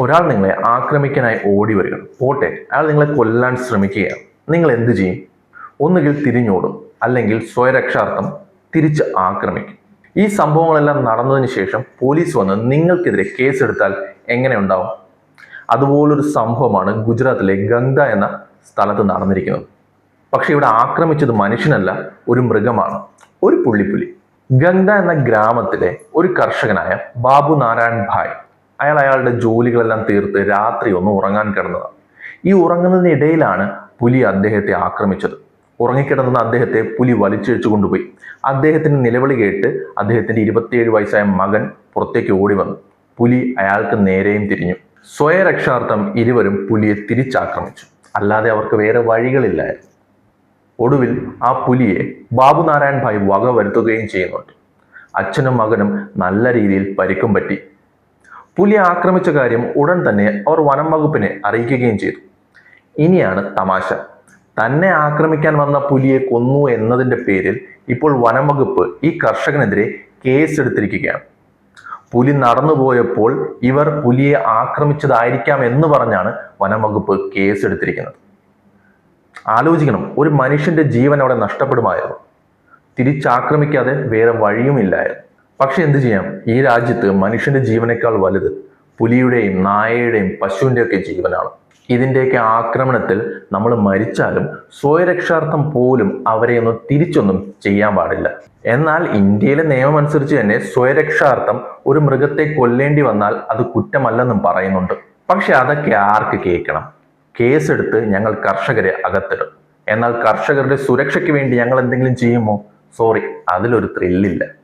ഒരാൾ നിങ്ങളെ ആക്രമിക്കാനായി ഓടി വരിക. പോട്ടെ അയാൾ നിങ്ങളെ കൊല്ലാൻ ശ്രമിക്കുകയാണ്. നിങ്ങൾ എന്ത് ചെയ്യും? ഒന്നുകിൽ തിരിഞ്ഞോടും അല്ലെങ്കിൽ സ്വയരക്ഷാർത്ഥം തിരിച്ച് ആക്രമിക്കും. ഈ സംഭവങ്ങളെല്ലാം നടന്നതിന് ശേഷം പോലീസ് വന്ന് നിങ്ങൾക്കെതിരെ കേസെടുത്താൽ എങ്ങനെ ഉണ്ടാവും? അതുപോലൊരു സംഭവമാണ് ഗുജറാത്തിലെ ഗംഗ എന്ന സ്ഥലത്ത് നടന്നിരിക്കുന്നത്. പക്ഷേ ഇവിടെ ആക്രമിച്ചത് മനുഷ്യനല്ല ഒരു മൃഗമാണ്. ഒരു പുള്ളിപ്പുലി. ഗംഗ എന്ന ഗ്രാമത്തിലെ ഒരു കർഷകനായ ബാബു നാരായൺ ഭായ്. അയാൾ അയാളുടെ ജോലികളെല്ലാം തീർത്ത് രാത്രി ഒന്ന് ഉറങ്ങാൻ കിടന്നതാണ് ഈ ഉറങ്ങുന്നതിനിടയിലാണ് പുലി അദ്ദേഹത്തെ ആക്രമിച്ചത്. ഉറങ്ങിക്കിടന്ന അദ്ദേഹത്തെ പുലി വലിച്ചിഴച്ചു കൊണ്ടുപോയി. അദ്ദേഹത്തിന്റെ നിലവിളി കേട്ട് അദ്ദേഹത്തിന്റെ ഇരുപത്തിയേഴ് വയസ്സായ മകൻ പുറത്തേക്ക് ഓടി വന്നു. പുലി അയാൾക്ക് നേരെയും തിരിഞ്ഞു. സ്വയരക്ഷാർത്ഥം ഇരുവരും പുലിയെ തിരിച്ചാക്രമിച്ചു. അല്ലാതെ അവർക്ക് വേറെ വഴികളില്ലായിരുന്നു. ഒടുവിൽ ആ പുലിയെ ബാബു നാരായൺ ഭായ് വക വരുത്തുകയും ചെയ്യുന്നുണ്ട്. അച്ഛനും മകനും നല്ല രീതിയിൽ പരിക്കും പറ്റി. പുലി ആക്രമിച്ച കാര്യം ഉടൻ തന്നെ അവർ വനം വകുപ്പിനെ അറിയിക്കുകയും ചെയ്തു. ഇനിയാണ് തമാശ. തന്നെ ആക്രമിക്കാൻ വന്ന പുലിയെ കൊന്നു എന്നതിന്റെ പേരിൽ ഇപ്പോൾ വനം വകുപ്പ് ഈ കർഷകനെതിരെ കേസെടുത്തിരിക്കുകയാണ്. പുലി നടന്നുപോയപ്പോൾ ഇവർ പുലിയെ ആക്രമിച്ചതായിരിക്കാം എന്ന് പറഞ്ഞാണ് വനം വകുപ്പ് കേസെടുത്തിരിക്കുന്നത്. ആലോചിക്കണം ഒരു മനുഷ്യന്റെ ജീവൻ അവിടെ നഷ്ടപ്പെടുമായിരുന്നു. തിരിച്ചാക്രമിക്കാതെ വേറെ വഴിയുമില്ലായിരുന്നു. പക്ഷെ എന്ത് ചെയ്യാം? ഈ രാജ്യത്ത് മനുഷ്യന്റെ ജീവനേക്കാൾ വലുത് പുലിയുടെയും നായയുടെയും പശുവിന്റെയൊക്കെ ജീവനാണ്. ഇതിന്റെയൊക്കെ ആക്രമണത്തിൽ നമ്മൾ മരിച്ചാലും സ്വയരക്ഷാർത്ഥം പോലും അവരെ ഒന്ന് തിരിച്ചൊന്നും ചെയ്യാൻ പാടില്ല. എന്നാൽ ഇന്ത്യയിലെ നിയമം അനുസരിച്ച് തന്നെ സ്വയരക്ഷാർത്ഥം ഒരു മൃഗത്തെ കൊല്ലേണ്ടി വന്നാൽ അത് കുറ്റമല്ലെന്നും പറയുന്നുണ്ട്. പക്ഷെ അതൊക്കെ ആർക്ക് കേൾക്കണം? കേസെടുത്ത് ഞങ്ങൾ കർഷകരെ അകത്തിടും. എന്നാൽ കർഷകരുടെ സുരക്ഷയ്ക്ക് വേണ്ടി ഞങ്ങൾ എന്തെങ്കിലും ചെയ്യുമോ? സോറി അതിലൊരു ത്രില്ലില്ല